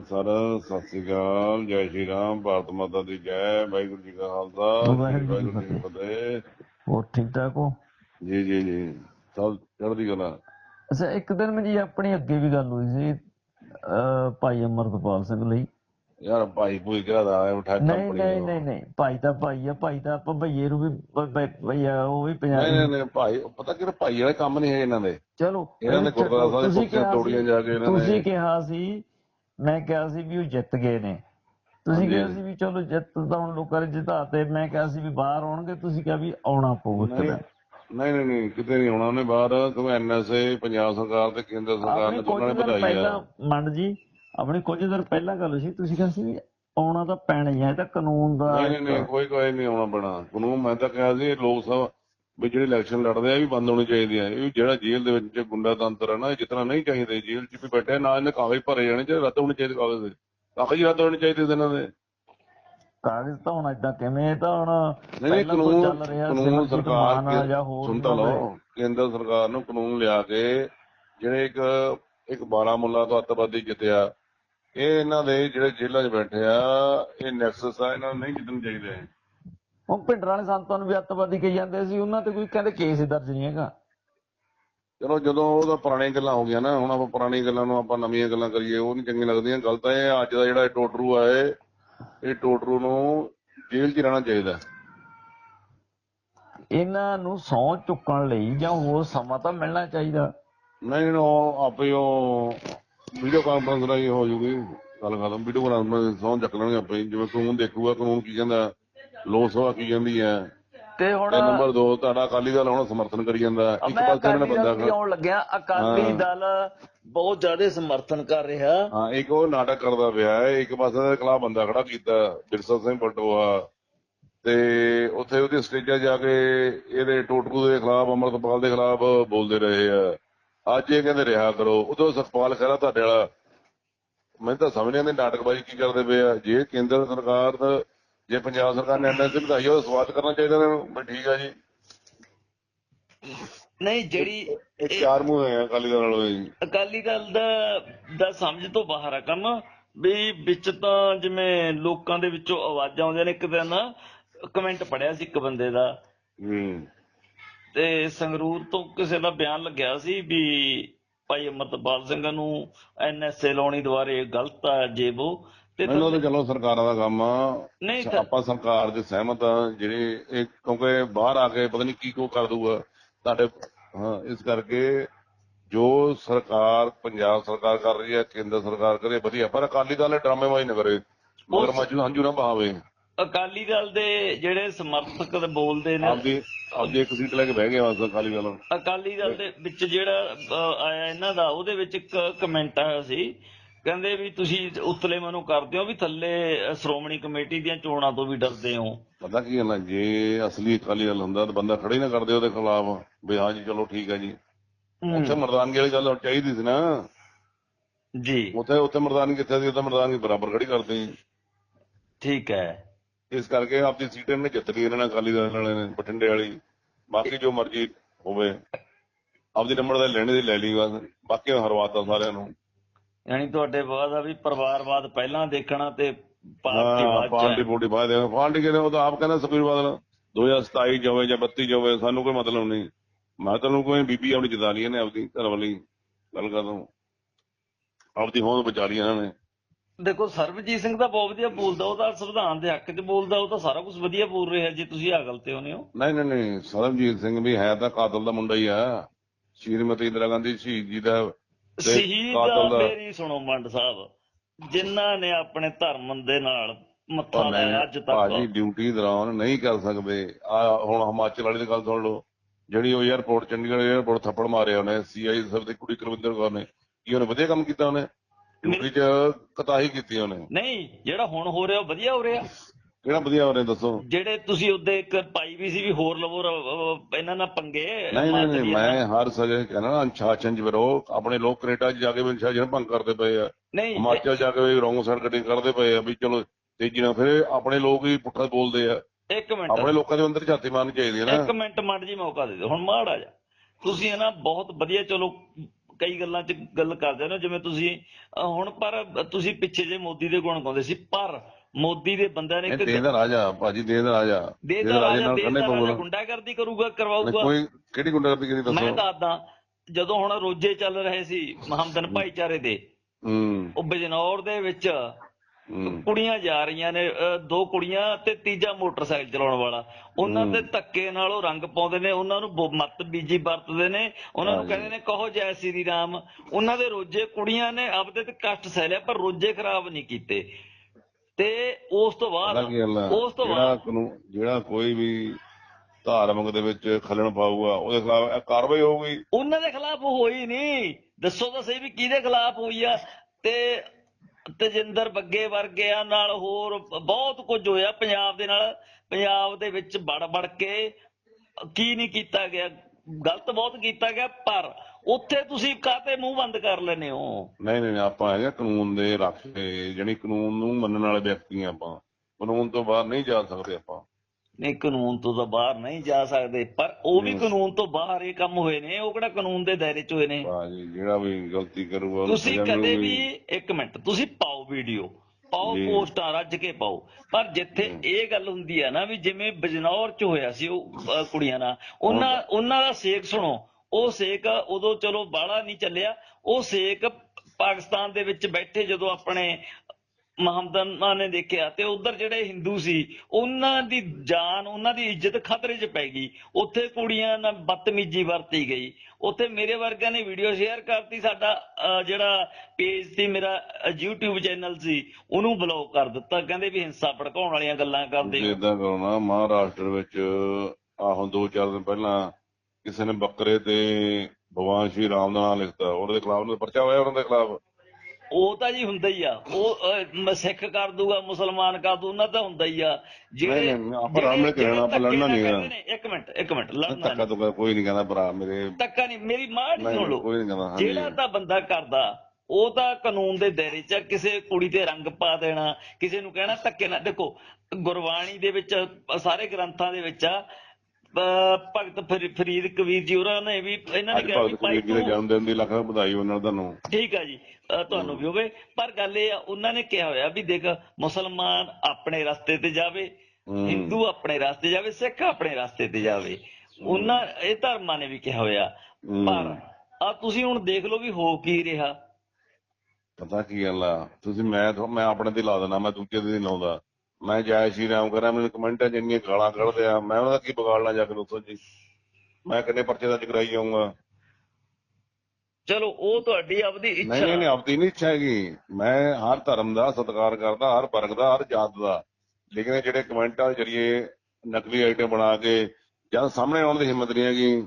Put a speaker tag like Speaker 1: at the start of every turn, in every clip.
Speaker 1: Sir Sat Sri ਅਕਾਲ ਜੈ ਸ਼੍ਰੀ ਰਾਮ ਭਾਰਤ ਮਾਤਾ ਦੀ ਜੈ ਵਾਹਿਗੁਰੂ ਜੀ ਕਾ ਖਾਲਸਾ
Speaker 2: ਵਾਹਿਗੁਰੂ ਜੀ ਕੀ
Speaker 1: ਫਤਿਹ।
Speaker 2: ਹੋਰ ਠੀਕ ਠਾਕ ਹੋ?
Speaker 1: ਜੀ ਜੀ ਜੀ ਸਭ ਚੜ੍ਹਦੀ ਕਲਾ।
Speaker 2: ਅੱਛਾ ਇੱਕ ਦਿਨ ਮੇਰੀ ਆਪਣੀ ਅੱਗੇ ਵੀ ਗੱਲ ਹੋਈ ਸੀ ਭਾਈ ਅਮਰਤਪਾਲ ਸਿੰਘ ਲਈ।
Speaker 1: ਯਾਰ ਭਾਈ ਭੂਈ ਕਿਹੜਾ ਦਾ ਆਇਆ ਉਠਾ
Speaker 2: ਨਹੀਂ
Speaker 1: ਕੰਪਨੀ
Speaker 2: ਨਹੀਂ। ਨਹੀਂ ਨਹੀਂ ਭਾਈ ਤਾਂ ਭਾਈ ਆ ਭਾਈ ਤਾਂ ਆਪਾਂ ਭਈਏ ਨੂੰ ਵੀ ਭਈਆ ਉਹ ਵੀ ਪੰਜਾਬੀ
Speaker 1: ਨਹੀਂ ਨਹੀਂ ਭਾਈ ਪਤਾ ਕਿਹੜਾ ਭਾਈ ਵਾਲੇ ਕੰਮ ਨਹੀਂ ਹੈ ਇਹਨਾਂ ਦੇ?
Speaker 2: ਚਲੋ
Speaker 1: ਇਹਨਾਂ ਨੇ ਗੁਰਦੁਆਰਾ ਸਾਹਿਬ ਤੋੜੀਆਂ ਜਾ ਕੇ ਇਹਨਾਂ ਨੇ।
Speaker 2: ਤੁਸੀਂ ਕਿਹਾ ਸੀ ਮੈਂ ਕਿਹਾ ਸੀ ਵੀ ਉਹ ਜਿੱਤ ਗਏ ਨੇ। ਤੁਸੀਂ। ਕਿਹਾ ਸੀ ਵੀ ਚਲੋ ਜਿੱਤ ਤਾਂ ਹੁਣ ਲੋਕਾਂ ਨੇ ਜਿਤਾਤੇ ਮੈਂ ਕਿਹਾ ਸੀ ਵੀ ਬਾਹਰ ਆਉਣਗੇ ਤੁਸੀਂ ਕਿਹਾ ਵੀ ਆਉਣਾ ਪਊ ਇੱਕ
Speaker 1: ਨਹੀਂ ਨਹੀਂ ਨਹੀਂ ਕਿਤੇ ਨਹੀਂ ਆਉਣਾ ਉਹਨੇ ਬਾਹਰ। ਕਿਉਂਕਿ ਐਨਐਸਏ ਪੰਜਾਬ ਸਰਕਾਰ ਤੇ ਕੇਂਦਰ ਸਰਕਾਰ ਨੇ ਦੋਨਾਂ ਨੇ ਵਧਾਈ ਆ।
Speaker 2: ਮੰਡ ਜੀ ਆਪਣੀ ਕੁਝ ਦਿਨ ਪਹਿਲਾਂ ਗੱਲ ਸੀ ਤੁਸੀਂ ਕਿਹਾ ਸੀ ਆਉਣਾ ਤਾਂ ਪੈਣਾ ਹੀ ਹੈ ਇਹ ਤਾਂ ਕਾਨੂੰਨ ਦਾ
Speaker 1: ਨਹੀਂ ਨਹੀਂ ਕੋਈ ਕੋਈ ਨਹੀਂ ਆਉਣਾ ਬਣਾ ਕਾਨੂੰਨ ਮੈਂ ਤਾਂ ਕਿਹਾ ਸੀ ਲੋਕ ਸਭਾ ਵੀ ਜਿਹੜੇ ਇਲੈਕਸ਼ਨ ਲੜਦੇ ਆ ਵੀ ਬੰਦ ਹੋਣੀ ਚਾਹੀਦੀ ਆ। ਇਹ ਜਿਹੜਾ ਜੇਲ੍ਹ ਦੇ ਵਿੱਚ ਗੁੰਡਾ ਤੰਤਰ ਹੈ ਨਾ ਇਹ ਜਿਤਨਾ ਨਹੀਂ ਚਾਹੀਦੇ ਜੇਲ੍ਹ 'ਚ ਵੀ ਬੈਠੇ ਨਾ ਇਹਨੇ ਕਾਗਜ਼ ਭਰੇ ਜਾਣੇ ਚਾਹੀਦੇ ਰੱਦ ਹੋਣੇ ਚਾਹੀਦੇ ਕਾਗਜ਼ ਦੇ। ਕਾਗਜ਼ ਰੱਦ ਹੋਣੇ ਚਾਹੀਦੇ ਇਹਨਾਂ ਦੇ
Speaker 2: ਕਾਗਜ਼ ਤਾਂ ਹੁਣ ਏਦਾਂ ਕਿਵੇਂ ਇਹ ਤਾਂ ਹੁਣ
Speaker 1: ਨਹੀਂ ਕਾਨੂੰਨ ਕਾਨੂੰਨ ਸਰਕਾਰ ਸੁਣ ਤਾਂ। ਲਓ ਕੇਂਦਰ ਸਰਕਾਰ ਨੂੰ ਕਾਨੂੰਨ ਲਿਆ ਕੇ ਜਿਹੜੇ ਇੱਕ ਇੱਕ ਬਾਰਾਮੁੱਲਾ ਤੋਂ ਅੱਤਵਾਦੀ ਜਿੱਤਿਆ ਇਹ ਇਹਨਾਂ ਦੇ ਜਿਹੜੇ ਜੇਲ੍ਹਾਂ 'ਚ ਬੈਠੇ ਆ ਇਹ ਨੈਕਸਸ ਆ ਇਹਨਾਂ ਨੂੰ ਨਹੀਂ ਜਿੱਤਣੇ ਚਾਹੀਦੇ।
Speaker 2: ਹੁਣ ਪਿੰਡਰਾਂ ਵਾਲੇ ਸੰਤਾਂ ਨੂੰ ਵੀ ਅੱਤਵਾਦੀ ਕਹੀ ਜਾਂਦੇ ਸੀ ਉਹਨਾਂ ਤੇ ਕੋਈ ਕਹਿੰਦੇ ਕੇਸ ਹੀ ਦਰਜ ਨਹੀਂ ਹੈਗਾ।
Speaker 1: ਚਲੋ ਜਦੋਂ ਉਹਦਾ ਪੁਰਾਣੀਆਂ ਗੱਲਾਂ ਹੋ ਗਈਆਂ ਨਾ ਹੁਣ ਆਪਾਂ ਪੁਰਾਣੀਆਂ ਗੱਲਾਂ ਨੂੰ ਆਪਾਂ ਨਵੀਆਂ ਗੱਲਾਂ ਕਰੀਏ ਉਹ ਨਹੀਂ ਚੰਗੀਆਂ ਲੱਗਦੀਆਂ। ਗੱਲ ਤਾਂ ਇਹ ਅੱਜ ਦਾ ਜਿਹੜਾ ਟੋਟਰੂ ਆ ਇਹ ਇਹ ਟੋਟਰੂ ਨੂੰ ਜੇਲ੍ਹ 'ਚ ਰਹਿਣਾ ਚਾਹੀਦਾ।
Speaker 2: ਇਹਨਾਂ ਨੂੰ ਸਹੁੰ ਚੁੱਕਣ ਲਈ ਜਾਂ ਹੋਰ ਸਮਾਂ ਤਾਂ ਮਿਲਣਾ ਚਾਹੀਦਾ।
Speaker 1: ਨਹੀਂ ਉਹ ਆਪੇ ਉਹ ਵੀਡੀਓ ਕਾਨਫਰੰਸ ਰਾਹੀਂ ਹੋ ਜੂਗੀ ਗੱਲ ਖਤਮ। ਵੀਡੀਓ ਕਾਨਫਰੰਸ ਸੌਂ ਚੱਕ ਲੈਣਗੇ ਆਪੇ ਜਿਵੇਂ ਕਾਨੂੰਨ ਦੇਖੂਗਾ ਕਾਨੂੰਨ ਕੀ ਕਹਿੰਦਾ। ਲੋਕ ਸਭਾ ਕੀ ਕਹਿੰਦੀ ਹੈ
Speaker 2: ਤੇ ਹੁਣ
Speaker 1: ਤੇ ਨੰਬਰ 2 ਤੁਹਾਡਾ ਅਕਾਲੀ ਦਲ ਹੁਣ ਸਮਰਥਨ ਕਰੀ ਜਾਂਦਾ। ਇੱਕ ਪਾਸੇ ਇਹਨਾਂ ਬੰਦਾ
Speaker 2: ਆਉਣ ਲੱਗਿਆ? ਅਕਾਲੀ
Speaker 1: ਹਾਂ।
Speaker 2: ਦਲ ਬਹੁਤ ਜ਼ਿਆਦਾ ਸਮਰਥਨ ਕਰ ਰਿਹਾ।
Speaker 1: ਹਾਂ ਇੱਕ ਉਹ ਨਾਟਕ ਕਰਦਾ ਪਿਆ ਹੈ ਇੱਕ ਪਾਸੇ ਦੇ ਖਿਲਾਫ ਬੰਦਾ ਖੜਾ ਕੀਤਾ ਬਿਰਸਾ ਸਿੰਘ ਬਟੋਆ। ਤੇ ਉੱਥੇ ਉਹਦੀ ਸਟੇਜਾਂ ਜਾ ਕੇ ਇਹਦੇ ਟੋਟਕੂ ਦੇ ਖਿਲਾਫ ਅਮਰਤਪਾਲ ਦੇ ਖਿਲਾਫ ਬੋਲਦੇ ਰਹੇ ਆ। ਅੱਜ ਇਹ ਕਹਿੰਦੇ ਰਿਹਾ ਕਰੋ। ਉਦੋਂ ਸਤਪਾਲ ਖਹਿਰਾ ਤੁਹਾਡੇ ਵਾਲਾ ਮੈਨੂੰ ਤਾਂ ਸਮਝ ਨਹੀਂ ਆਉਂਦੀ ਨਾਟਕਬਾਜ਼ੀ ਕੀ ਕਰਦੇ ਪਏ ਆ। ਜੇ ਕੇਂਦਰ ਸਰਕਾਰ ਦਾ ਜੇ ਪੰਜਾਬ ਸਰਕਾਰ ਨੇ ਐਨਐਸਏ ਵਧਾਈ ਉਹ ਸਵਾਗਤ ਕਰਨਾ ਚਾਹੀਦਾ ਇਹਨਾਂ ਨੂੰ ਵੀ ਠੀਕ ਆ ਜੀ।
Speaker 2: ਨਹੀਂ ਜਿਹੜੀ
Speaker 1: ਇਹ ਚਾਰ ਮੂੰਹ ਹੋਏ ਅਕਾਲੀ ਦਲ ਵਾਲੇ ਜੀ।
Speaker 2: ਅਕਾਲੀ ਦਲ ਦਾ ਦਾ ਸਮਝ ਤੋਂ ਬਾਹਰ ਆ ਕੰਮ ਵੀ ਵਿੱਚ ਤਾਂ ਜਿਵੇਂ ਲੋਕਾਂ ਦੇ ਵਿੱਚੋਂ ਆਵਾਜ਼ਾਂ ਆਉਂਦੀਆਂ ਨੇ ਇੱਕ ਦਿਨ ਕਮੈਂਟ ਪੜਿਆ ਸੀ ਇੱਕ ਬੰਦੇ ਦਾ।
Speaker 1: ਹੂੰ।
Speaker 2: ਤੇ ਸੰਗਰੂਰ ਤੋਂ ਕਿਸੇ ਦਾ ਬਿਆਨ ਲੱਗਿਆ ਸੀ ਵੀ ਭਾਈ ਅਮਰਤਪਾਲ ਸਿੰਘ ਨੂੰ ਐਨਐਸਏ ਲਾਉਣੀ ਦੁਆਰੇ ਗਲਤ ਆ ਜੇਬੋ। ਤੇ
Speaker 1: ਮੈਨੂੰ ਤਾਂ ਚਲੋ ਸਰਕਾਰਾਂ ਦਾ ਕੰਮ ਆ।
Speaker 2: ਨਹੀਂ
Speaker 1: ਆਪਾਂ ਸਰਕਾਰ ਦੇ ਸਹਿਮਤ ਆ ਜਿਹੜੇ ਇਹ ਕਿਉਂਕਿ ਬਾਹਰ ਆ ਕੇ ਪਤਾ ਨਹੀਂ ਕੀ ਕੋ ਕਰ ਦੂਗਾ ਤੁਹਾਡੇ ਹਾਂ ਇਸ ਕਰਕੇ ਜੋ ਸਰਕਾਰ ਪੰਜਾਬ ਸਰਕਾਰ ਕਰ ਰਹੀ ਹੈ ਕੇਂਦਰ ਸਰਕਾਰ ਕਰੇ ਵਧੀਆ। ਪਰ ਅਕਾਲੀ ਦਲ ਨੇ ਡਰਾਮੇਬਾਜ਼ੀ ਨਾ ਕਰੇ। ਮਗਰ ਮੱਝ ਹੰਝੂ ਨਾ ਬਹਾਵੇ।
Speaker 2: ਅਕਾਲੀ ਦਲ ਦੇ ਜਿਹੜੇ ਸਮਰਥਕ ਬੋਲਦੇ ਨੇ
Speaker 1: ਆਪਦੀ ਆਪਦੀ ਇੱਕ ਸੀਟ ਲੈ ਕੇ ਬਹਿ ਗਏ ਬਸ ਅਕਾਲੀ ਦਲ।
Speaker 2: ਅਕਾਲੀ ਦਲ ਦੇ ਵਿੱਚ ਜਿਹੜਾ ਆਇਆ ਇਹਨਾਂ ਦਾ ਉਹਦੇ ਵਿੱਚ ਇੱਕ ਕਮੈਂਟ ਆਇਆ ਸੀ ਕਹਿੰਦੇ ਵੀ ਤੁਸੀਂ ਉਤਲੇ ਮਨੋਂ ਕਰਦੇ ਹੋ ਵੀ ਥੱਲੇ ਸ਼੍ਰੋਮਣੀ ਕਮੇਟੀ ਦੀਆਂ ਚੋਣਾਂ ਤੋਂ ਵੀ ਡਰਦੇ ਹੋ।
Speaker 1: ਪਤਾ ਕੀ ਹੈ ਨਾ ਜੇ ਅਸਲੀ ਅਕਾਲੀ ਦਲ ਹੁੰਦਾ ਤਾਂ ਬੰਦਾ ਖੜਾ ਹੀ ਨਾ ਕਰਦੇ ਉਹਦੇ ਖਿਲਾਫ ਵੀ ਹਾਂ ਜੀ ਚਲੋ ਠੀਕ ਹੈ ਜੀ। ਉੱਥੇ ਮਰਦਾਨਗੀ ਵਾਲੀ ਗੱਲ ਚਾਹੀਦੀ ਸੀ ਨਾ।
Speaker 2: ਜੀ।
Speaker 1: ਉੱਥੇ ਉੱਥੇ ਮਰਦਾਨਗੀ ਕਿੱਥੇ ਸੀ? ਉੱਥੇ ਮਰਦਾਨਗੀ ਬਰਾਬਰ ਖੜੀ ਕਰਦੇ
Speaker 2: ਠੀਕ ਹੈ।
Speaker 1: ਇਸ ਕਰਕੇ ਆਪਦੀ ਸੀਟਾਂ ਨੇ ਜਿੱਤ ਲਈ ਇਹਨਾਂ ਨੇ ਅਕਾਲੀ ਦਲ ਵਾਲੇ ਨੇ ਬਠਿੰਡੇ ਵਾਲੀ। ਬਾਕੀ ਜੋ ਮਰਜ਼ੀ ਹੋਵੇ ਆਪਦੀ ਨੰਬਰ ਦਾ ਲੈਣੇ ਦੀ ਲੈ ਲਈ ਬਸ। ਬਾਕੀ ਹਰਵਾਤਾ ਸਾਰਿਆਂ ਨੂੰ।
Speaker 2: ਯਾਨੀ ਤੁਹਾਡੇ ਬਾਅਦ ਆ ਵੀ ਪਰਿਵਾਰਵਾਦ ਪਹਿਲਾਂ ਦੇਖਣਾ ਤੇ
Speaker 1: ਪਾਰਟੀ
Speaker 2: ਚ
Speaker 1: ਪੋਟੀ ਬਾਅਦ ਦੇ ਪਾਰਟੀ ਕਹਿੰਦੇ ਉਹ ਤਾਂ ਆਪ ਕਹਿੰਦਾ ਸੁਖਬੀਰ ਬਾਦਲ। 2027 ਚ ਹੋਵੇ ਜਾਂ 32 ਚ ਹੋਵੇ ਸਾਨੂੰ ਕੋਈ ਮਤਲਬ ਨਹੀਂ। ਮੈਂ ਤੁਹਾਨੂੰ ਕੋਈ ਬੀਬੀ ਆਪਣੀ ਲਈ ਇਹਨੇ ਆਪਦੀ ਘਰ ਵਾਲੀ। ਗੱਲ ਕਰਦਾ ਆਪਦੀ ਹੋਂਦ ਬਚਾ ਲਈ ਇਹਨਾਂ ਨੇ।
Speaker 2: ਦੇਖੋ ਸਰਬਜੀਤ ਸਿੰਘ ਤਾਂ ਬਹੁਤ ਵਧੀਆ ਬੋਲਦਾ ਉਹ ਤਾਂ ਸੰਵਿਧਾਨ ਦੇ ਹੱਕ 'ਚ ਬੋਲਦਾ ਉਹ ਤਾਂ ਸਾਰਾ ਕੁਝ ਵਧੀਆ ਬੋਲ ਰਿਹਾ ਜੇ ਤੁਸੀਂ ਆ ਗੱਲ ਤੇ ਹੋਨੇ ਹੋ।
Speaker 1: ਨਹੀਂ ਨਹੀਂ ਨਹੀਂ। ਸਰਬਜੀਤ ਸਿੰਘ ਵੀ ਹੈ ਤਾਂ ਕਾਤਲ ਦਾ ਮੁੰਡਾ ਹੀ ਆ। ਸ਼੍ਰੀਮਤੀ ਇੰਦਰਾ ਗਾਂਧੀ ਸ਼ਹੀਦ ਜੀ ਦਾ
Speaker 2: ਸ਼ਹੀਦ ਮੇਰੀ ਸੁਣੋ ਮੰਡ ਸਾਹਿਬ ਜਿਨ੍ਹਾਂ ਨੇ ਆਪਣੇ ਧਰਮ ਦੇ ਨਾਲ ਮੱਥਾ ਲਾਇਆ ਅੱਜ
Speaker 1: ਭਾਜੀ
Speaker 2: ਤੱਕ
Speaker 1: ਡਿਊਟੀ ਦੌਰਾਨ ਨਹੀਂ ਕਰ ਸਕਦੇ। ਆ ਹੁਣ ਹਿਮਾਚਲ ਵਾਲੀ ਦੀ ਗੱਲ ਸੁਣ ਲਓ। ਜਿਹੜੀ ਉਹ 에ਅਰਪੋਰਟ ਚੰਡੀਗੜ੍ਹ 에ਅਰਪੋਰਟ ਥੱਪੜ ਮਾਰਿਆ ਉਹਨੇ ਸੀਆਈ ਸਰ ਦੀ ਕੁੜੀ ਕੁਲਵਿੰਦਰ ਕੌਰ ਨੇ। ਕੀ ਉਹਨੇ ਵਧੀਆ ਕੰਮ ਕੀਤਾ ਉਹਨੇ? ਡਿਊਟੀ 'ਚ ਕਤਾਹੀ ਕੀਤੀ ਉਹਨੇ।
Speaker 2: ਨਹੀਂ ਜਿਹੜਾ ਹੁਣ ਹੋ ਰਿਹਾ ਉਹ ਵਧੀਆ ਹੋ ਰਿਹਾ।
Speaker 1: ਕਿਹੜਾ ਵਧੀਆ ਉਹਨੇ ਦੱਸੋ?
Speaker 2: ਜਿਹੜੇ ਤੁਸੀਂ ਉਹਦੇ ਇੱਕ ਪਾਈ ਵੀ ਸੀ ਵੀ ਹੋਰ ਲਵੋ ਇਹਨਾਂ ਨਾਲ ਪੰਗੇ
Speaker 1: ਨਹੀਂ ਨਹੀਂ ਮੈਂ। ਹਰ ਸਜੇ ਕਹਿੰਦਾ ਅਨੁਸ਼ਾਸਨ ਰਹੋ ਆਪਣੇ ਲੋਕ ਕੈਨੇਡਾ 'ਚ ਜਾ ਕੇ ਵੀ ਅਨੁਸ਼ਾਸਨ ਭੰਗ ਕਰਦੇ ਪਏ ਆ।
Speaker 2: ਨਹੀਂ
Speaker 1: ਹਿਮਾਚਲ ਜਾ ਕੇ ਵੀ ਰੋਂਗ ਸਾਈਡ ਕਟਿੰਗ ਕਰਦੇ ਪਏ ਆ ਵੀ ਚਲੋ ਤੇਜ਼ੀ ਨਾਲ ਫਿਰ ਆਪਣੇ ਲੋਕ ਹੀ ਪੁੱਠਾ ਬੋਲਦੇ ਆ।
Speaker 2: ਇੱਕ ਮਿੰਟ।
Speaker 1: ਆਪਣੇ ਲੋਕਾਂ ਦੇ ਅੰਦਰ ਝਾਤੀ ਮਾਰਨੀ ਚਾਹੀਦੀ ਹੈ
Speaker 2: ਇੱਕ
Speaker 1: ਨਾ
Speaker 2: ਮਿੰਟ ਮੰਡ ਜੀ ਮੌਕਾ ਦੇ ਦਿਓ ਹੁਣ ਮਾੜਾ ਜਾ ਤੁਸੀਂ ਇਹ ਨਾ ਬਹੁਤ ਵਧੀਆ ਚਲੋ ਕਈ ਗੱਲਾਂ 'ਚ ਗੱਲ ਕਰਦੇ ਨੇ ਜਿਵੇਂ ਤੁਸੀਂ ਹੁਣ ਪਰ ਤੁਸੀਂ ਪਿੱਛੇ ਜੇ ਮੋਦੀ ਦੇ ਗੁਣ ਗਾਉਂਦੇ ਸੀ ਪਰ ਮੋਦੀ ਦੇ ਬੰਦਿਆਂ ਨੇ
Speaker 1: ਦੇਸ਼ ਦਾ ਰਾਜਾ ਭਾਜੀ ਦੇਸ਼ ਦਾ ਰਾਜਾ।
Speaker 2: ਦੇਸ਼ ਦਾ
Speaker 1: ਰਾਜੇ ਕਰਨੇ
Speaker 2: ਦਾ ਰਾਜਾ ਗੁੰਡਾਗਰਦੀ ਕਰੂਗਾ ਕਰਵਾਊਗਾ।
Speaker 1: ਕੋਈ ਕਿਹੜੀ ਗੁੰਡਾਗਰਦੀ ਕਰੀ
Speaker 2: ਮੈਂ
Speaker 1: ਦੱਸੋ
Speaker 2: ਦੱਸਦਾ ਜਦੋਂ ਹੁਣ ਰੋਜੇ ਚੱਲ ਰਹੇ ਸੀ ਮਹਮਦਨ ਭਾਈਚਾਰੇ ਦੇ
Speaker 1: ਹੂੰ।
Speaker 2: ਉਹ ਬਜਨੌਰ ਦੇ ਵਿੱਚ ਕੁੜੀਆਂ ਜਾ ਰਹੀਆਂ ਨੇ ਦੋ ਕੁੜੀਆਂ ਤੇ ਤੀਜਾ ਮੋਟਰਸਾਈਕਲ ਚਲਾਉਣ ਵਾਲਾ। ਉਹਨਾਂ ਦੇ ਧੱਕੇ ਨਾਲ ਉਹ ਰੰਗ ਪਾਉਂਦੇ ਨੇ ਉਹਨਾਂ ਨੂੰ ਮੱਤ ਬੀਜੀ ਵਰਤਦੇ ਨੇ। ਉਹਨਾਂ ਨੂੰ। ਕਹਿੰਦੇ ਨੇ ਕਹੋ ਜੈ ਸ੍ਰੀ ਰਾਮ। ਉਹਨਾਂ ਦੇ ਰੋਜੇ ਕੁੜੀਆਂ ਨੇ ਆਪਦੇ ਤੇ ਕਸ਼ਟ ਸਹਿ ਲਿਆ ਪਰ ਰੋਜੇ ਖਰਾਬ ਨਹੀਂ ਕੀਤੇ। ਤੇ ਉਸ ਤੋਂ ਬਾਅਦ ਉਸ ਤੋਂ ਬਾਅਦ
Speaker 1: ਜਿਹੜਾ ਕੋਈ ਵੀ ਧਾਰਮਿਕ ਦੇ ਵਿੱਚ ਖਲਣ ਪਾਊਗਾ ਉਹਦੇ ਖਿਲਾਫ ਇਹ ਕਾਰਵਾਈ ਹੋਊਗੀ।
Speaker 2: ਉਹਨਾਂ ਦੇ ਖਿਲਾਫ ਹੋਈ ਨਹੀਂ। ਦੱਸੋ ਤਾਂ ਸਹੀ ਵੀ ਕਿਹਦੇ ਖਿਲਾਫ ਹੋਈ ਆ। ਤੇ ਤਜਿੰਦਰ ਬੱਗੇ ਵਰਗਿਆਂ ਨਾਲ ਹੋਰ ਬਹੁਤ ਕੁਝ ਹੋਇਆ ਪੰਜਾਬ ਦੇ ਨਾਲ। ਪੰਜਾਬ ਦੇ ਵਿੱਚ ਵੜ ਵੜ ਕੇ ਕੀ ਨਹੀਂ ਕੀਤਾ ਗਿਆ। ਗਲਤ ਬਹੁਤ ਕੀਤਾ ਗਿਆ ਪਰ ਉੱਥੇ ਤੁਸੀਂ ਕਾਤੇ ਮੂੰਹ ਬੰਦ ਕਰ ਲੈਨੇ ਹੋ
Speaker 1: ਨਹੀਂ ਨਹੀਂ ਆਪਾਂ ਹੈਗੇ ਕਾਨੂੰਨ ਦੇ ਰਾਖੇ ਜਾਣੀ ਕਾਨੂੰਨ ਨੂੰ ਮੰਨਣ ਵਾਲੇ ਵਿਅਕਤੀ ਆ ਆਪਾਂ ਕਾਨੂੰਨ ਤੋਂ ਬਾਹਰ ਨਹੀਂ ਜਾ ਸਕਦੇ ਆਪਾਂ
Speaker 2: ਨਹੀਂ ਕਾਨੂੰਨ ਤੋਂ ਤਾਂ ਬਾਹਰ ਨਹੀਂ ਜਾ ਸਕਦੇ ਪਰ ਉਹ ਵੀ। ਕਾਨੂੰਨ ਤੋਂ ਬਾਹਰ ਇਹ ਕੰਮ ਹੋਏ ਨੇ ਉਹ ਕਿਹੜਾ ਕਾਨੂੰਨ ਦੇ ਦਾਇਰੇ 'ਚ ਹੋਏ ਨੇ
Speaker 1: ਭਾਜੀ ਜਿਹੜਾ ਵੀ ਗਲਤੀ ਕਰੂਗਾ
Speaker 2: ਤੁਸੀਂ ਕਦੇ ਵੀ। ਇੱਕ ਮਿੰਟ ਤੁਸੀਂ ਪਾਓ ਵੀਡੀਓ ਪਾਓ। ਪੋਸਟਾਂ ਰੱਜ ਕੇ ਪਾਓ ਪਰ ਜਿੱਥੇ ਇਹ ਗੱਲ ਹੁੰਦੀ ਆ ਨਾ ਵੀ ਜਿਵੇਂ ਬਜਨੌਰ ਚ ਹੋਇਆ ਸੀ ਉਹ ਕੁੜੀਆਂ ਨਾਲ ਉਹਨਾਂ ਉਹਨਾਂ ਦਾ ਸੇਕ ਸੁਣੋ ਉਹ ਸੇਕ ਉਦੋਂ ਚਲੋ ਬਾਹਲਾ ਨਹੀਂ ਚੱਲਿਆ। ਉਹ ਸੇਕ ਪਾਕਿਸਤਾਨ ਦੇ ਵਿੱਚ ਬੈਠੇ ਜਦੋਂ ਆਪਣੇ ਮਹਮਦਨਾਂ ਨੇ ਦੇਖਿਆ ਤੇ ਉਧਰ ਜਿਹੜੇ ਹਿੰਦੂ ਸੀ ਉਹਨਾਂ ਦੀ ਜਾਨ ਉਹਨਾਂ ਦੀ ਇੱਜ਼ਤ ਖਤਰੇ 'ਚ ਪੈ ਗਈ। ਉੱਥੇ ਕੁੜੀਆਂ ਨਾਲ ਬਦਤਮੀਜ਼ੀ ਵਰਤੀ ਗਈ। ਉੱਥੇ ਮੇਰੇ ਵਰਗਿਆਂ ਨੇ ਵੀਡੀਓ ਸ਼ੇਅਰ ਕਰਤੀ ਸਾਡਾ ਜਿਹੜਾ ਪੇਜ ਸੀ ਮੇਰਾ ਅਹ, YouTube ਚੈਨਲ ਸੀ ਉਹਨੂੰ ਬਲੌਕ ਕਰ ਦਿੱਤਾ। ਕਹਿੰਦੇ ਵੀ ਹਿੰਸਾ ਭੜਕਾਉਣ ਵਾਲੀਆਂ ਗੱਲਾਂ ਕਰਦੇ ਹੋ।
Speaker 1: ਇਦਾਂ ਮਹਾਰਾਸ਼ਟਰ ਵਿੱਚ ਆਹੋ ਦੋ ਚਾਰ ਦਿਨ ਪਹਿਲਾਂ ਕਿਸੇ ਨੇ ਬੱਕਰੇ ਤੇ ਭਗਵਾਨ ਸ਼੍ਰੀ ਰਾਮ ਦਾ ਨਾਮ ਲਿਖਤਾ ਉਹਦੇ ਖਿਲਾਫ ਉਹਦਾ ਪਰਚਾ ਹੋਇਆ ਉਹਨਾਂ ਦੇ ਖਿਲਾਫ?
Speaker 2: ਉਹ ਤਾਂ ਜੀ ਹੁੰਦਾ ਹੀ ਆ। ਉਹ ਮ- ਸਿੱਖ ਕਰ ਦੂਗਾ ਮੁਸਲਮਾਨ ਕਰ ਦੂ ਉਹਨਾਂ ਦਾ ਹੁੰਦਾ ਹੀ ਆ। ਜਿਹੜੇ
Speaker 1: ਆਪਾਂ ਰਲ ਮਿਲ ਕੇ
Speaker 2: ਜਿਹੜੇ
Speaker 1: ਰਹਿਣਾ, ਆਪਾਂ ਲੜਨਾ ਨਹੀਂ
Speaker 2: ਨੇ, ਇੱਕ ਮਿੰਟ ਇੱਕ ਮਿੰਟ ਲੜਨਾ ਨਹੀਂ।
Speaker 1: ਤੋਂ ਕੋਈ ਨਹੀਂ ਕਹਿੰਦਾ ਭਰਾ ਮੇਰੇ
Speaker 2: ਧੱਕਾ ਨਹੀਂ ਮੇਰੀ ਮਾੜ
Speaker 1: ਨਹੀਂ,
Speaker 2: ਸੁਣ ਲਓ।
Speaker 1: ਕੋਈ ਨਹੀਂ ਕਹਿੰਦਾ
Speaker 2: ਜਿਹੜਾ ਤਾਂ ਬੰਦਾ ਕਰਦਾ ਉਹ ਤਾਂ ਕਾਨੂੰਨ ਦੇ ਦਾਇਰੇ 'ਚ ਕਿਸੇ ਕੁੜੀ ਤੇ ਰੰਗ ਪਾ ਦੇਣਾ ਕਿਸੇ ਨੂੰ ਕਹਿਣਾ ਧੱਕੇ ਨਾਲ। ਦੇਖੋ ਗੁਰਬਾਣੀ ਦੇ ਵਿੱਚ ਸਾਰੇ ਗ੍ਰੰਥਾਂ ਦੇ ਵਿੱਚ ਭਗਤ ਫਰੀ- ਫਰੀਦ ਕਬੀਰ ਜੀ ਉਹਨਾਂ ਨੇ ਵੀ ਇਹਨਾਂ ਨੇ ਕਿਹਾ
Speaker 1: ਭਗਤ
Speaker 2: ਭਾਈ
Speaker 1: ਜੀ ਦੇ ਜਨਮ ਦਿਨ ਦੀ ਲੱਖ ਲੱਖ ਵਧਾਈ ਉਹਨਾਂ ਨੂੰ। ਤੁਹਾਨੂੰ
Speaker 2: ਠੀਕ ਆ ਜੀ ਤੁਹਾਨੂੰ ਵੀ ਹੋਵੇ। ਪਰ ਗੱਲ ਇਹ ਆ ਉਹਨਾਂ ਨੇ ਕਿਹਾ ਹੋਇਆ ਵੀ ਦੇਖ ਮੁਸਲਮਾਨ ਆਪਣੇ ਰਸਤੇ ਤੇ ਜਾਵੇ। ਹਿੰਦੂ ਆਪਣੇ ਰਸਤੇ ਜਾਵੇ ਸਿੱਖ ਆਪਣੇ ਰਸਤੇ ਤੇ ਜਾਵੇ। ਉਹਨਾਂ ਇਹ ਧਰਮਾਂ ਨੇ ਵੀ ਕਿਹਾ ਹੋਇਆ। ਪਰ ਆ ਤੁਸੀਂ ਹੁਣ ਦੇਖ ਲਓ ਵੀ ਹੋ ਕੀ ਰਿਹਾ।
Speaker 1: ਪਤਾ ਕੀ ਗੱਲ ਆ ਤੁਸੀਂ ਮੈਂ ਮੈਂ ਆਪਣੇ ਤੇ ਲਾ ਦੇਣਾ ਮੈਂ ਦੂਜੇ ਤੇ ਨਹੀਂ ਲਾਉਂਦਾ। ਮੈਂ ਜੈ ਸ਼੍ਰੀ ਰਾਮ ਕਰਾਂ ਮੈਨੂੰ ਕਮੈਂਟਾਂ 'ਚ ਇੰਨੀਆਂ ਗਾਲਾਂ ਕੱਢਦੇ ਆ। ਮੈਂ ਉਹਨਾਂ ਦਾ ਕੀ ਵਿਗਾੜਨਾ ਜਾ ਕੇ ਦੱਸੋ ਜੀ? ਮੈਂ ਕਿੰਨੇ ਪਰਚੇ ਦਾ ਕਰਾਈ ਜਾਊਂਗਾ?
Speaker 2: ਚਲੋ ਉਹ ਤੁਹਾਡੀ ਆਪਦੀ
Speaker 1: ਨਹੀਂ ਨਹੀਂ ਨਹੀਂ
Speaker 2: ਇੱਛਾ
Speaker 1: ਆਪਦੀ ਨਹੀਂ ਇੱਛਾ ਹੈਗੀ। ਮੈਂ ਹਰ ਧਰਮ ਦਾ ਸਤਿਕਾਰ ਕਰਦਾ ਹਰ ਵਰਗ ਦਾ ਹਰ ਜਾਤ ਦਾ। ਲੇਕਿਨ ਜਿਹੜੇ ਕਮੈਂਟਾਂ ਦੇ ਜਰੀਏ ਨਕਲੀ ਆਈਟਮ ਬਣਾ ਕੇ ਜਦ ਸਾਹਮਣੇ ਆਉਣ ਦੀ ਹਿੰਮਤ ਨਹੀਂ ਹੈਗੀ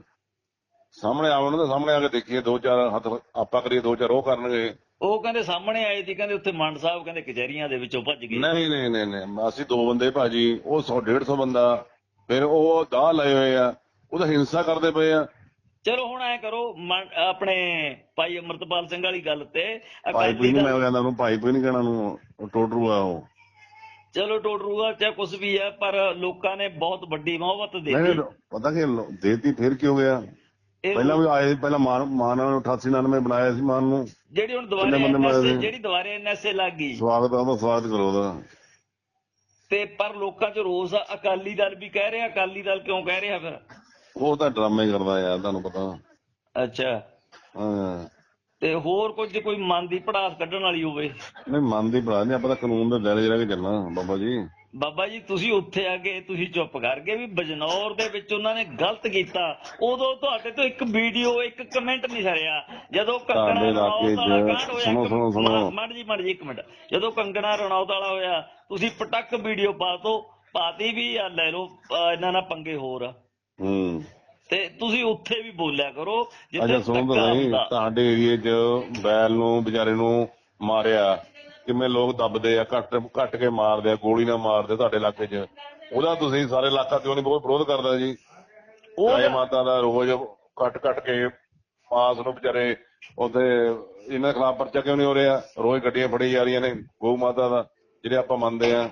Speaker 1: ਸਾਹਮਣੇ ਆਉਣ ਦੇ ਸਾਹਮਣੇ ਆ ਕੇ ਦੇਖੀਏ ਦੋ ਚਾਰ ਹੱਥ ਆਪਾਂ ਕਰੀਏ ਦੋ ਚਾਰ ਉਹ ਕਰਨਗੇ।
Speaker 2: ਉਹ ਕਹਿੰਦੇ ਸਾਹਮਣੇ ਆਏ ਸੀ ਕਹਿੰਦੇ ਉੱਥੇ ਮੰਡ ਸਾਹਿਬ ਕਹਿੰਦੇ ਕਚਹਿਰੀਆਂ ਦੇ ਵਿੱਚੋਂ ਭੱਜ ਗਏ।
Speaker 1: ਨਹੀਂ ਨਹੀਂ ਨਹੀਂ ਨਹੀਂ ਅਸੀਂ ਦੋ ਬੰਦੇ ਭਾਜੀ ਉਹ 100 150 ਬੰਦਾ ਫਿਰ ਉਹ ਦਾਹ ਲਏ ਹੋਏ ਆ ਉਹਦਾ ਹਿੰਸਾ ਕਰਦੇ ਪਏ ਆ।
Speaker 2: ਚਲੋ ਹੁਣ ਐ ਕਰੋ ਆਪਣੇ ਭਾਈ ਅਮਰਤਪਾਲ ਸਿੰਘ ਵਾਲੀ ਗੱਲ ਤੇ
Speaker 1: ਭਾਈ
Speaker 2: ਅਕਾਲੀ ਦਲ
Speaker 1: ਮੈਂ ਕਹਿੰਦਾ ਉਹਨੂੰ ਭਾਈ ਕੋਈ ਨਹੀਂ ਕਹਿਣਾ ਉਹ ਟੋਟਰੂ ਆ ਉਹ।
Speaker 2: ਚਲੋ ਟੋਟਰੂਗਾ ਚਾਹੇ ਕੁਝ ਵੀ ਹੈ ਪਰ ਲੋਕਾਂ ਨੇ ਬਹੁਤ ਵੱਡੀ ਮੁਹੱਬਤ ਦਿੱਤੀ।
Speaker 1: ਪਤਾ ਕੀ ਦੇਤੀ ਫਿਰ ਕੀ ਹੋ ਗਿਆ? ਪਹਿਲਾਂ ਵੀ ਆਏ ਪਹਿਲਾਂ ਮਾਨ ਮਾਨ ਨੂੰ 88 99 ਬਣਾਇਆ ਸੀ ਮਾਨ ਨੂੰ।
Speaker 2: ਜਿਹੜੀ ਹੁਣ ਦੁਬਾਰੇ
Speaker 1: ਸੀ?
Speaker 2: ਜਿਹੜੀ ਦੁਬਾਰੇ ਐਨਐਸਏ ਲੱਗ ਗਈ।
Speaker 1: ਸਵਾਗਤ ਆ ਉਹਦਾ ਸਵਾਗਤ ਕਰੋ ਉਹਦਾ।
Speaker 2: ਤੇ ਪਰ ਲੋਕਾਂ 'ਚ ਰੋਸ ਆ ਅਕਾਲੀ ਦਲ ਵੀ ਕਹਿ ਰਿਹਾ ਅਕਾਲੀ ਦਲ ਕਿਉਂ ਕਹਿ ਰਿਹਾ ਫਿਰ?
Speaker 1: ਉਹ ਤਾਂ ਡਰਾਮੇ ਕਰਦਾ ਯਾਰ ਤੁਹਾਨੂੰ ਪਤਾ।
Speaker 2: ਅੱਛਾ।
Speaker 1: ਹਾਂ।
Speaker 2: ਤੇ ਹੋਰ ਕੁਝ ਕੋਈ ਮਨ ਦੀ ਪੜਾਸ ਕੱਢਣ ਵਾਲੀ ਹੋਵੇ?
Speaker 1: ਨਹੀਂ ਮਨ ਦੀ ਬਣਾ ਨਹੀਂ ਆਪਾਂ ਤਾਂ ਕਾਨੂੰਨ ਦੇ ਦਾਇਰੇ ਰਹਿ ਕੇ ਚੱਲਣਾ ਬਾਬਾ ਜੀ।
Speaker 2: ਬਾਬਾ ਜੀ ਤੁਸੀਂ ਉੱਥੇ ਆ ਕੇ ਤੁਸੀਂ ਚੁੱਪ ਕਰ ਗਏ ਵੀ ਬਜਨੌਰ ਦੇ ਵਿੱਚ ਉਹਨਾਂ ਨੇ ਗਲਤ ਕੀਤਾ। ਉਦੋਂ ਤੁਹਾਡੇ ਤੋਂ ਇੱਕ ਵੀਡੀਓ ਇੱਕ ਕਮੈਂਟ ਨਹੀਂ ਸਰਿਆ। ਜਦੋਂ ਕੰਗਣਾ ਰਣੌਤ ਵਾਲਾ ਕਾਂਡ ਹੋਇਆ
Speaker 1: ਸੁਣੋ, ਸੁਣੋ, ਸੁਣੋ।
Speaker 2: ਮੜ ਜੀ ਮੜ ਜੀ ਇੱਕ ਮਿੰਟ। ਜਦੋਂ ਕੰਗਣਾ ਰਣੌਤ ਵਾਲਾ ਹੋਇਆ ਤੁਸੀਂ ਪਟਕ ਵੀਡੀਓ ਪਾ ਦੋ ਪਾਤੀ ਵੀ ਆ ਲੈ ਅਹ ਇਹਨਾਂ ਨਾਲ ਪੰਗੇ ਹੋਰ
Speaker 1: ਹੂੰ।
Speaker 2: ਤੇ ਤੁਸੀਂ ਉੱਥੇ ਵੀ ਬੋਲਿਆ ਕਰੋ
Speaker 1: ਅੱਛਾ ਸੁਣੋ
Speaker 2: ਧੱਕਾ
Speaker 1: ਤਾਂ ਸਹੀ
Speaker 2: ਹੁੰਦਾ।
Speaker 1: ਤੁਹਾਡੇ ਏਰੀਏ 'ਚ ਬੈਲ ਨੂੰ ਵਿਚਾਰੇ ਨੂੰ ਮਾਰਿਆ। ਕਿਵੇਂ ਲੋਕ ਦੱਬਦੇ ਆ ਕੱਟ ਕੱਟ ਕੇ ਮਾਰਦੇ ਆ ਗੋਲੀ ਨਾਲ ਮਾਰਦੇ ਤੁਹਾਡੇ ਇਲਾਕੇ 'ਚ। ਉਹਦਾ ਤੁਸੀਂ ਸਾਰੇ ਇਲਾਕਾ ਕਿਉਂ ਨਹੀਂ ਬਹੁਤ ਵਿਰੋਧ ਕਰਦਾ ਜੀ?
Speaker 2: ਉਹ
Speaker 1: ਮਾਤਾ ਦਾ ਰੋਜ਼ ਕੱਟ ਕੱਟ ਕੇ ਮਾਸ ਨੂੰ ਵਿਚਾਰੇ ਉਥੇ ਇਹਨਾਂ ਖਿਲਾਫ ਪਰਚਾ ਕਿਉਂ ਨਹੀਂ ਹੋ ਰਿਹਾ? ਰੋਜ਼ ਗੱਡੀਆਂ ਫੜੀ ਜਾ ਰਹੀਆਂ ਨੇ ਗਊ ਮਾਤਾ ਦਾ ਜਿਹੜੇ ਆਪਾਂ ਮੰਨਦੇ ਆ।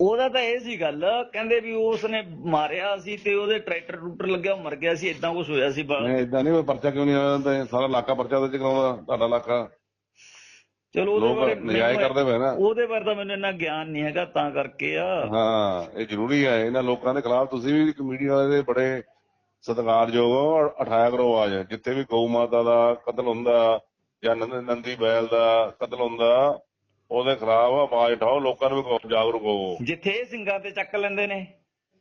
Speaker 2: ਉਹਦਾ ਤਾਂ ਇਹ ਸੀ ਗੱਲ ਕਹਿੰਦੇ ਵੀ ਉਸ ਨੇ ਮਾਰਿਆ ਸੀ ਤੇ ਉਹਦੇ ਟਰੈਕਟਰ ਟਰੂਟਰ ਲੱਗਿਆ ਮਰ ਗਿਆ ਸੀ ਇਦਾਂ ਕੁਝ ਹੋਇਆ ਸੀ
Speaker 1: ਨਹੀਂ ਇਦਾਂ ਨਹੀਂ ਪਰਚਾ ਕਿਉਂ ਨਹੀਂ ਆਉਂਦਾ ਸਾਰਾ ਇਲਾਕਾ ਪਰਚਾ ਉਹਦੇ ਚ ਕਰਾਉਂਦਾ ਤੁਹਾਡਾ ਇਲਾਕਾ।
Speaker 2: ਚਲੋ ਉਹਦੇ ਬਾਰੇ
Speaker 1: ਨਜਾਇਜ਼
Speaker 2: ਮੈਨੂੰ-
Speaker 1: ਕਰਦੇ ਪਏ ਨਾ।
Speaker 2: ਉਹਦੇ ਬਾਰੇ ਤਾਂ ਮੈਨੂੰ ਇੰਨਾ ਗਿਆਨ ਨਹੀਂ ਹੈਗਾ ਤਾਂ ਕਰਕੇ ਆ।
Speaker 1: ਹਾਂ ਇਹ ਜ਼ਰੂਰੀ ਹੈ ਇਹਨਾਂ ਲੋਕਾਂ ਦੇ ਖਿਲਾਫ ਤੁਸੀਂ ਵੀ ਕਮੇਡੀ ਵਾਲੇ ਦੇ ਬੜੇ ਸਤਿਕਾਰਯੋਗ ਹੋ ਉਠਾਇਆ ਕਰੋ ਆਵਾਜ਼ ਜਿੱਥੇ ਵੀ ਗਊ ਮਾਤਾ ਦਾ ਕਤਲ ਹੁੰਦਾ ਜਾਂ ਨੰਦ- ਨੰਦੀ ਬੈਲ ਦਾ ਕਤਲ ਹੁੰਦਾ ਉਹਦੇ ਖਿਲਾਫ ਆਵਾਜ਼ ਉਠਾਓ ਲੋਕਾਂ ਨੂੰ ਵੀ ਜਾਗਰੂਕ ਹੋਵੋ।
Speaker 2: ਜਿੱਥੇ ਇਹ ਸਿੰਘਾਂ ਤੇ ਚੱਕ ਲੈਂਦੇ ਨੇ।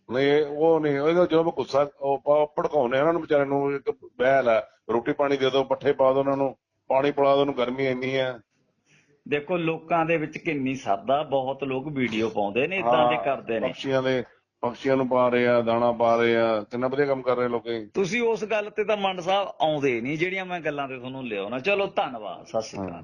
Speaker 1: ਨਹੀਂ ਉਹ ਨਹੀਂ ਉਹਦਾ ਜਦੋਂ ਗੁੱਸਾ ਉਹ ਭੜਕਾਉਂਦੇ ਆ ਉਹਨਾਂ ਨੂੰ ਵਿਚਾਰੇ ਨੂੰ ਇੱਕ ਬਹਿਲ ਹੈ ਰੋਟੀ ਪਾਣੀ ਦੇ ਦਿਓ ਪੱਠੇ ਪਾ ਦਿਓ ਉਹਨਾਂ ਨੂੰ ਪਾਣੀ ਪਿਲਾ ਦਿਓ ਉਹਨੂੰ ਗਰਮੀ ਇੰਨੀ ਹੈ
Speaker 2: ਦੇਖੋ ਲੋਕਾਂ ਦੇ ਵਿੱਚ ਕਿੰਨੀ ਸਰਦਾ ਬਹੁਤ ਲੋਕ ਵੀਡੀਓ ਪਾਉਂਦੇ ਨੇ ਇਦਾਂ ਦੇ ਕਰਦੇ ਨੇ।
Speaker 1: ਪੰਛੀਆਂ ਦੇ ਪੰਛੀਆਂ ਨੂੰ ਪਾ ਰਹੇ ਆ ਦਾਣਾ ਪਾ ਰਹੇ ਆ ਕਿੰਨਾ ਵਧੀਆ ਕੰਮ ਕਰ ਰਹੇ ਲੋਕੀ।
Speaker 2: ਤੁਸੀਂ ਉਸ ਗੱਲ ਤੇ ਤਾਂ ਮੰਡ ਸਾਹਿਬ ਆਉਂਦੇ ਨਹੀਂ ਜਿਹੜੀਆਂ ਮੈਂ ਗੱਲਾਂ ਤੇ ਤੁਹਾਨੂੰ ਲਿਆਉਣਾ। ਚਲੋ ਧੰਨਵਾਦ ਸਤਿ ਸ਼੍ਰੀ ਅਕਾਲ।